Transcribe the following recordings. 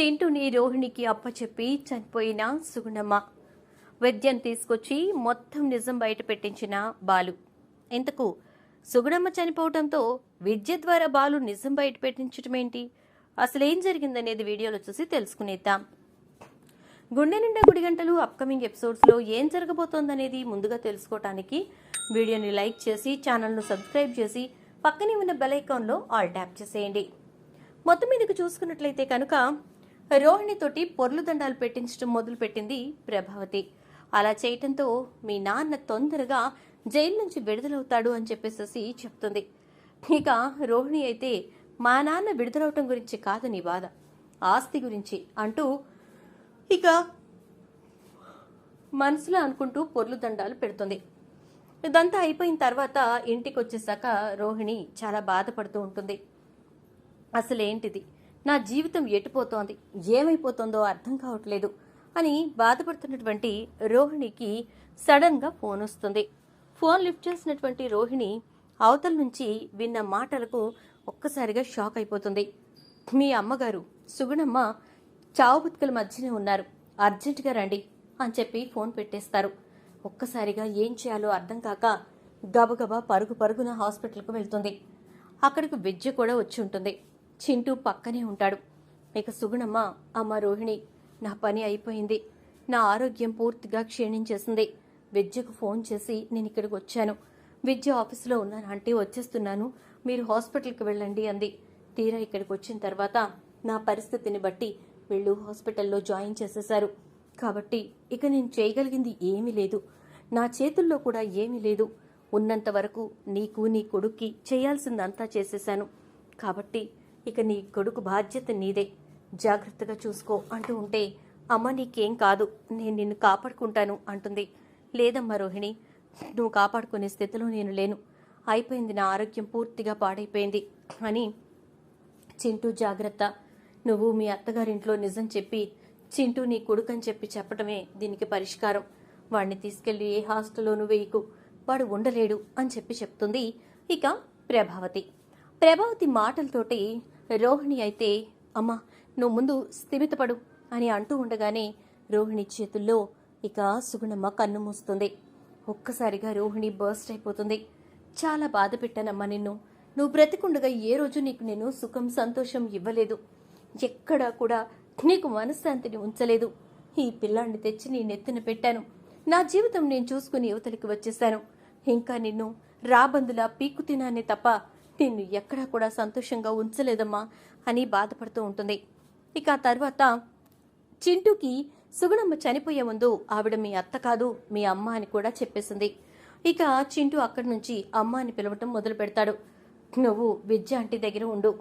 తింటూని రోహిణికి అప్పచెప్పి చనిపోయిన సుగుణమ్మ. వైద్యం తీసుకొచ్చి మొత్తం నిజం బయట పెట్టించిన బాలు. ఇంతకు సుగుణమ్మ చనిపోవడంతో విద్య ద్వారా బాలు నిజం బయట పెట్టించటమేంటి? అసలేం జరిగిందనేది వీడియోలో చూసి తెలుసుకునేద్దాం. గుండె నిండా గుడి గంటలు అప్కమింగ్ ఎపిసోడ్స్లో ఏం జరగబోతోందనేది ముందుగా తెలుసుకోవటానికి వీడియోని లైక్ చేసి ఛానల్ను సబ్స్క్రైబ్ చేసి పక్కనే ఉన్న బెల్ ఐకాన్లో ఆల్ ట్యాప్ చేసేయండి. మొత్తం మీదకి చూసుకున్నట్లయితే కనుక రోహిణితోటి పొర్లు దండాలు పెట్టించడం మొదలుపెట్టింది ప్రభావతి. అలా చేయటంతో మీ నాన్న తొందరగా జైలు నుంచి విడుదలవుతాడు అని చెప్పేసి చెప్తుంది. ఇక రోహిణి అయితే మా నాన్న విడుదలవటం గురించి కాదు నీ బాధ. ఆస్తి గురించి అంటూ ఇక మనసులో అనుకుంటూ పొర్లు దండాలు పెడుతుంది. ఇదంతా అయిపోయిన తర్వాత ఇంటికి వచ్చేసాక రోహిణి చాలా బాధపడుతూ ఉంటుంది. అసలేంటిది? నా జీవితం ఎటుపోతోంది? ఏమైపోతుందో అర్థం కావట్లేదు అని బాధపడుతున్నటువంటి రోహిణికి సడన్గా ఫోన్ వస్తుంది. ఫోన్ లిఫ్ట్ చేసినటువంటి రోహిణి అవతల నుంచి విన్న మాటలకు ఒక్కసారిగా షాక్ అయిపోతుంది. మీ అమ్మగారు సుగుణమ్మ చావు బతుకల మధ్యనే ఉన్నారు. అర్జెంటుగా రండి అని చెప్పి ఫోన్ పెట్టేస్తారు. ఒక్కసారిగా ఏం చేయాలో అర్థం కాక గబగబా పరుగు పరుగున హాస్పిటల్కు వెళ్తుంది. అక్కడికి విద్య కూడా వచ్చి ఉంటుంది. చింటూ పక్కనే ఉంటాడు. ఇక సుగుణమ్మ అమ్మ రోహిణి నా పని అయిపోయింది. నా ఆరోగ్యం పూర్తిగా క్షీణించేసింది. విద్యకు ఫోన్ చేసి నేను ఇక్కడికి వచ్చాను. విద్య ఆఫీసులో ఉన్నాను. అంటే వచ్చేస్తున్నాను. మీరు హాస్పిటల్కి వెళ్ళండి అంది. తీరా ఇక్కడికి వచ్చిన తర్వాత నా పరిస్థితిని బట్టి వీళ్ళు హాస్పిటల్లో జాయిన్ చేసేశారు. కాబట్టి ఇక నేను చేయగలిగింది ఏమీ లేదు. నా చేతుల్లో కూడా ఏమీ లేదు. ఉన్నంత వరకు నీకు నీ కొడుక్కి చేయాల్సిందంతా చేసేశాను. కాబట్టి ఇక నీ కొడుకు బాధ్యత నీదే. జాగ్రత్తగా చూసుకో అంటూ ఉంటే అమ్మ నీకేం కాదు నేను నిన్ను కాపాడుకుంటాను అంటుంది. లేదమ్మా రోహిణి నువ్వు కాపాడుకునే స్థితిలో నేను లేను. అయిపోయింది నా ఆరోగ్యం పూర్తిగా పాడైపోయింది అని చింటూ జాగ్రత్త. నువ్వు మీ అత్తగారింట్లో నిజం చెప్పి చింటూ నీ కొడుకని చెప్పి చెప్పటమే దీనికి పరిష్కారం. వాడిని తీసుకెళ్ళి ఏ హాస్టల్లోనూ వేయకు. వాడు ఉండలేడు అని చెప్పి చెప్తుంది ఇక ప్రభావతి. ప్రభావతి మాటలతోటి రోహిణి అయితే అమ్మా నువ్వు ముందు స్థిమితపడు అని అంటూ ఉండగానే రోహిణి చేతుల్లో ఇక సుగుణమ్మ కన్ను మూస్తుంది. ఒక్కసారిగా రోహిణి బర్స్ట్ అయిపోతుంది. చాలా బాధ పెట్టానమ్మా నిన్ను. నువ్వు బ్రతికుండగా ఏ రోజు నీకు నేను సుఖం సంతోషం ఇవ్వలేదు. ఎక్కడా కూడా నీకు మనశ్శాంతిని ఉంచలేదు. ఈ పిల్లాన్ని తెచ్చి నీ నెత్తిన పెట్టాను. నా జీవితం నేను చూసుకుని యువతలకి వచ్చేసాను ఇంకా నిన్ను రాబందులా పీక్కు తినానే తప్ప నిన్ను ఎక్కడా కూడా సంతోషంగా ఉంచలేదమ్మా అని బాధపడుతూ ఉంటుంది. ఇక ఆ తర్వాత చింటూకి సుగుణమ్మ చనిపోయే ముందు ఆవిడ మీ అత్త కాదు మీ అమ్మ అని కూడా చెప్పేసింది. ఇక చింటూ అక్కడి నుంచి అమ్మ అని పిలవటం మొదలు పెడతాడు నువ్వు విద్య ఆంటీ దగ్గర ఉండు.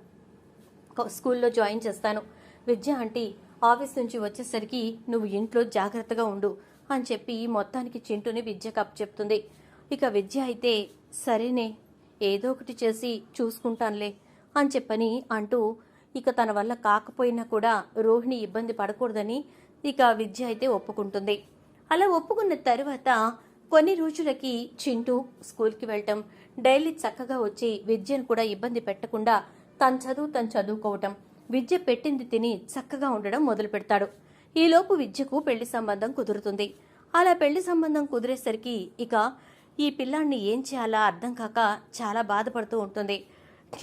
స్కూల్లో జాయిన్ చేస్తాను. విద్య ఆంటీ ఆఫీస్ నుంచి వచ్చేసరికి నువ్వు ఇంట్లో జాగ్రత్తగా ఉండు అని చెప్పి మొత్తానికి చింటూని విద్య కప్ చెప్తుంది ఇక విద్య అయితే సరేనే ఏదో ఒకటి చేసి చూసుకుంటానులే అని చెప్పని అంటూ ఇక తన వల్ల కాకపోయినా కూడా రోహిణి ఇబ్బంది పడకూడదని ఇక విద్య అయితే ఒప్పుకుంటుంది. అలా ఒప్పుకున్న తర్వాత కొన్ని రోజులకి చింటూ స్కూల్కి వెళ్ళటం డైలీ చక్కగా వచ్చి విద్యను కూడా ఇబ్బంది పెట్టకుండా తన చదువు తను చదువుకోవటం విద్య పెట్టింది తిని చక్కగా ఉండడం మొదలు పెడతాడు. ఈలోపు విద్యకు పెళ్ళి సంబంధం కుదురుతుంది. అలా పెళ్ళి సంబంధం కుదిరేసరికి ఇక ఈ పిల్లాన్ని ఏం చేయాలా అర్థం కాక చాలా బాధపడుతూ ఉంటుంది.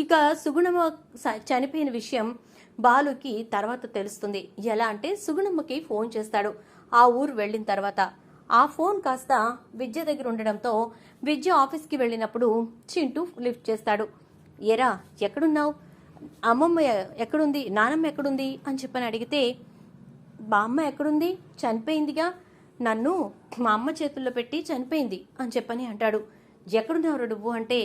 ఇక సుగుణమ్మ స- చనిపోయిన విషయం బాలుకి తర్వాత తెలుస్తుంది. ఎలా అంటే సుగుణమ్మకి ఫోన్ చేస్తాడు. ఆ ఊరు వెళ్ళిన తర్వాత. ఆ ఫోన్ కాస్త విద్య దగ్గర ఉండడంతో విద్య ఆఫీస్కి వెళ్ళినప్పుడు చింటూ లిఫ్ట్ చేస్తాడు. ఎరా ఎక్కడున్నావు? అమ్మమ్మ ఎక్కడుంది? నానమ్మ ఎక్కడుంది? అని చెప్పని అడిగితే మా అమ్మ ఎక్కడుంది? చనిపోయిందిగా? నన్ను మా అమ్మ చేతుల్లో పెట్టి చనిపోయింది అని చెప్పని అంటాడు. ఎక్కడున్నావు నువ్వు అంటే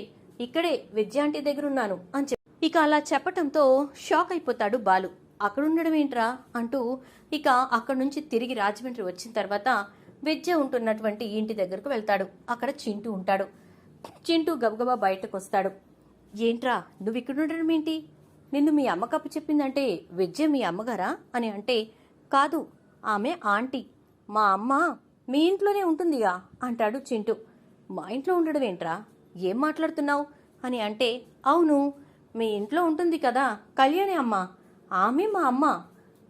ఇక్కడే విద్యాంటి దగ్గర ఉన్నాను అని చెప్పి. ఇక అలా చెప్పటంతో షాక్ అయిపోతాడు బాలు. అక్కడ ఉండడం ఏంట్రా అంటూ ఇక అక్కడి నుంచి తిరిగి రాజమండ్రి వచ్చిన తర్వాత విద్య ఉంటున్నటువంటి ఇంటి దగ్గరకు వెళ్తాడు. అక్కడ చింటూ ఉంటాడు. చింటూ గబగబా బయటకు వస్తాడు ఏంట్రా నువ్వు ఇక్కడ ఉండడం ఏంటి? నిన్ను మీ అమ్మ కప్పు చెప్పిందంటే విద్య మీ అమ్మగారా అని అంటే కాదు ఆమె ఆంటీ. మా అమ్మ మీ ఇంట్లోనే ఉంటుందిగా అంటాడు చింటూ. మా ఇంట్లో ఉండడం ఏంట్రా? ఏం మాట్లాడుతున్నావు? అని అంటే అవును మీ ఇంట్లో ఉంటుంది కదా కళ్యాణి అమ్మ. ఆమె మా అమ్మ.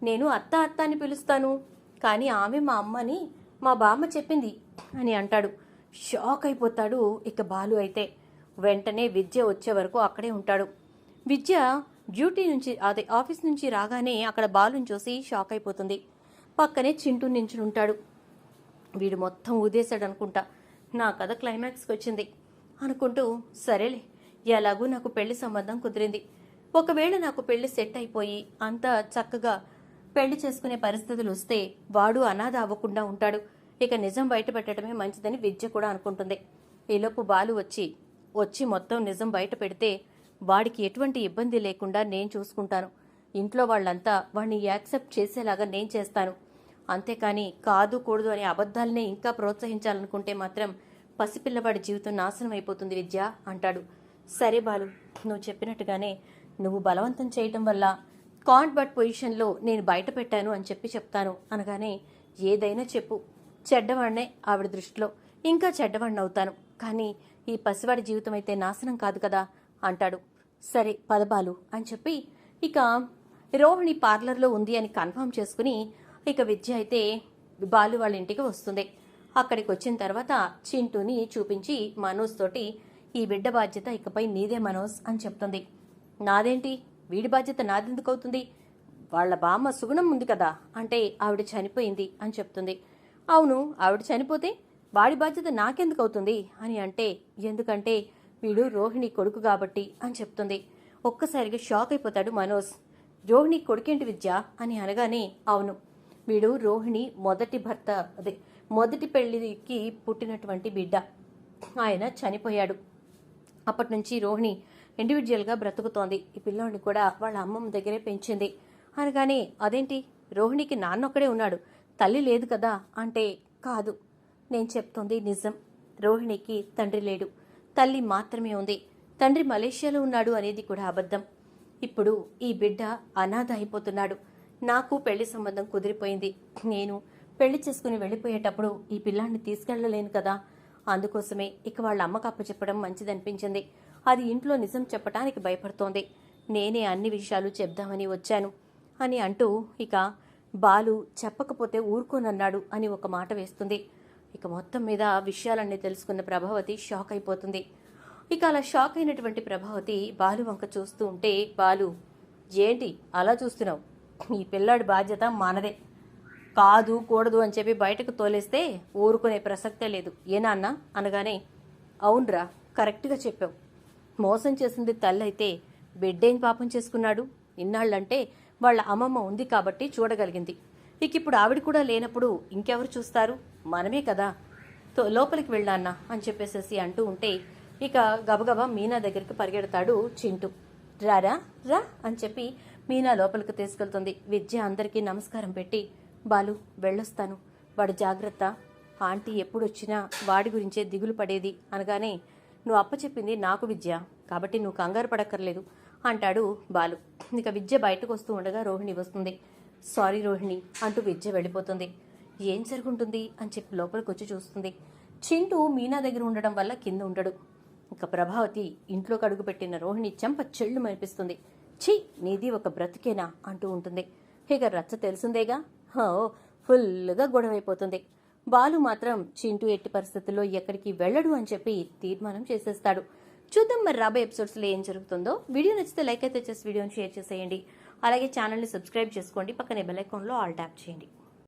నేను అత్త అత్త అని పిలుస్తాను. కానీ ఆమె మా అమ్మని మా బామ్మ చెప్పింది అని అంటాడు. షాక్ అయిపోతాడు ఇక బాలు అయితే. వెంటనే విద్య వచ్చే వరకు అక్కడే ఉంటాడు. విద్య డ్యూటీ నుంచి అదే ఆఫీస్ నుంచి రాగానే అక్కడ బాలుని చూసి షాక్ అయిపోతుంది. పక్కనే చింటూ నించుని ఉంటాడు వీడు మొత్తం ఊదేశాడు అనుకుంటా నా కథ క్లైమాక్స్కి వచ్చింది. అనుకుంటూ సరేలే ఎలాగూ నాకు పెళ్ళి సంబంధం కుదిరింది. ఒకవేళ నాకు పెళ్ళి సెట్ అయిపోయి అంతా చక్కగా పెళ్ళి చేసుకునే పరిస్థితులు వస్తే వాడు అనాథ అవ్వకుండా ఉంటాడు. ఇక నిజం బయట పెట్టడమే మంచిదని విద్య కూడా అనుకుంటుంది. ఈలోపు బాలు వచ్చి వచ్చి మొత్తం నిజం బయట పెడితే వాడికి ఎటువంటి ఇబ్బంది లేకుండా నేను చూసుకుంటాను. ఇంట్లో వాళ్ళంతా వాడిని యాక్సెప్ట్ చేసేలాగా నేను చేస్తాను. అంతేకాని కాదు కూడదు అనే అబద్ధాలనే ఇంకా ప్రోత్సహించాలనుకుంటే మాత్రం పసిపిల్లవాడి జీవితం నాశనం అయిపోతుంది విద్య అంటాడు. సరే బాలు నువ్వు చెప్పినట్టుగానే నువ్వు బలవంతం చేయటం వల్ల కాంట్బట్ పొజిషన్లో నేను బయట పెట్టాను అని చెప్పి చెప్తాను అనగానే ఏదైనా చెప్పు. చెడ్డవాడినే ఆవిడ దృష్టిలో ఇంకా చెడ్డవాడిని అవుతాను. కానీ ఈ పసివాడి జీవితం అయితే నాశనం కాదు కదా అంటాడు. సరే పదబాలు అని చెప్పి ఇక రోహిణి పార్లర్లో ఉంది అని కన్ఫర్మ్ చేసుకుని ఇక విద్య అయితే బాలు వాళ్ళ ఇంటికి వస్తుంది. అక్కడికి వచ్చిన తర్వాత చింటూని చూపించి మనోజ్ తోటి ఈ బిడ్డ బాధ్యత ఇకపై నీదే మనోజ్ అని చెప్తుంది. నాదేంటి? వీడి బాధ్యత నాదెందుకు అవుతుంది వాళ్ళ బామ్మ సుగుణం ఉంది కదా అంటే ఆవిడ చనిపోయింది అని చెప్తుంది. అవును ఆవిడ చనిపోతే వాడి బాధ్యత నాకెందుకు అవుతుంది అని అంటే ఎందుకంటే వీడు రోహిణి కొడుకు కాబట్టి అని చెప్తుంది. ఒక్కసారిగా షాక్ అయిపోతాడు మనోజ్. రోహిణి కొడుకేంటి విద్య? అని అనగానే అవును వీడు రోహిణి మొదటి భర్త. అదే మొదటి పెళ్ళికి పుట్టినటువంటి బిడ్డ. ఆయన చనిపోయాడు. అప్పటి నుంచి రోహిణి ఇండివిజువల్గా బ్రతుకుతోంది. ఈ పిల్లోడిని కూడా వాళ్ళ అమ్మమ్మ దగ్గరే పెంచింది. అనగానే అదేంటి? రోహిణికి నాన్నొక్కడే ఉన్నాడు. తల్లి లేదు కదా? అంటే కాదు. నేను చెప్తోంది నిజం. రోహిణికి తండ్రి లేడు. తల్లి మాత్రమే ఉంది. తండ్రి మలేషియాలో ఉన్నాడు అనేది కూడా అబద్ధం. ఇప్పుడు ఈ బిడ్డ అనాథ అయిపోతున్నాడు. నాకు పెళ్ళి సంబంధం కుదిరిపోయింది. నేను పెళ్ళి చేసుకుని వెళ్ళిపోయేటప్పుడు ఈ పిల్లాన్ని తీసుకెళ్ళలేను కదా. అందుకోసమే ఇక వాళ్ళ అమ్మకు అప్పచెప్పడం మంచిదనిపించింది. అది ఇంట్లో నిజం చెప్పటానికి భయపడుతోంది. నేనే అన్ని విషయాలు చెప్దామని వచ్చాను అని అంటూ ఇక బాలు చెప్పకపోతే ఊరుకోనన్నాడు అని ఒక మాట వేస్తుంది. ఇక మొత్తం మీద విషయాలన్నీ తెలుసుకున్న ప్రభావతి షాక్ అయిపోతుంది. ఇక అలా షాక్ అయినటువంటి ప్రభావతి బాలు వంక చూస్తూ ఉంటే బాలు ఏంటి అలా చూస్తున్నావు? ఈ పిల్లాడి బాధ్యత మనదే. కాదు కూడదు అని చెప్పి బయటకు తోలేస్తే ఊరుకునే ప్రసక్తే లేదు. ఏ అనగానే అవునరా కరెక్ట్గా చెప్పావు. మోసం చేసింది తల్లైతే బిడ్డేం పాపం చేసుకున్నాడు? ఇన్నాళ్ళంటే వాళ్ళ అమ్మమ్మ ఉంది కాబట్టి చూడగలిగింది. ఇక ఇప్పుడు ఆవిడ కూడా లేనప్పుడు ఇంకెవరు చూస్తారు? మనమే కదా. లోపలికి వెళ్ళాన్న అని చెప్పేసేసి అంటూ ఉంటే ఇక గబగబా మీనా దగ్గరికి పరిగెడతాడు చింటూ. రారా రా అని చెప్పి మీనా లోపలికి తీసుకెళ్తుంది. విద్య అందరికీ నమస్కారం పెట్టి బాలు వెళ్ళొస్తాను. వాడు జాగ్రత్త. ఆంటీ ఎప్పుడు వచ్చినా వాడి గురించే దిగులు పడేది అనగానే నువ్వు అప్పచెప్పింది నాకు విద్య. కాబట్టి నువ్వు కంగారు పడక్కర్లేదు. అంటాడు బాలు. ఇక విద్య బయటకు వస్తూ ఉండగా రోహిణి వస్తుంది. సారీ రోహిణి అంటూ విద్య వెళ్ళిపోతుంది. ఏం జరుగుంటుంది? అని చెప్పి లోపలికి వచ్చి చూస్తుంది. చింటూ మీనా దగ్గర ఉండడం వల్ల కింద ఉండడు. ఇక ప్రభావతి ఇంట్లోకి అడుగుపెట్టిన రోహిణి చెంప చెళ్ళు మనిపిస్తుంది ఛీ నీది ఒక బ్రతికేనా అంటూ ఉంటుంది. ఇక రచ్చ తెలిసిందేగా? హో ఫుల్గా గొడవైపోతుంది. బాలు మాత్రం చింటూ ఎట్టి పరిస్థితుల్లో ఎక్కడికి వెళ్ళడు అని చెప్పి తీర్మానం చేసేస్తాడు. చూద్దాం మరి రాబోయే ఎపిసోడ్స్లో ఏం జరుగుతుందో. వీడియో నచ్చితే లైక్ అయితే చేసి వీడియోని షేర్ చేసేయండి. అలాగే ఛానల్ని సబ్స్క్రైబ్ చేసుకోండి. పక్కనే బెల్ ఐకాన్లో ఆల్ ట్యాప్ చేయండి.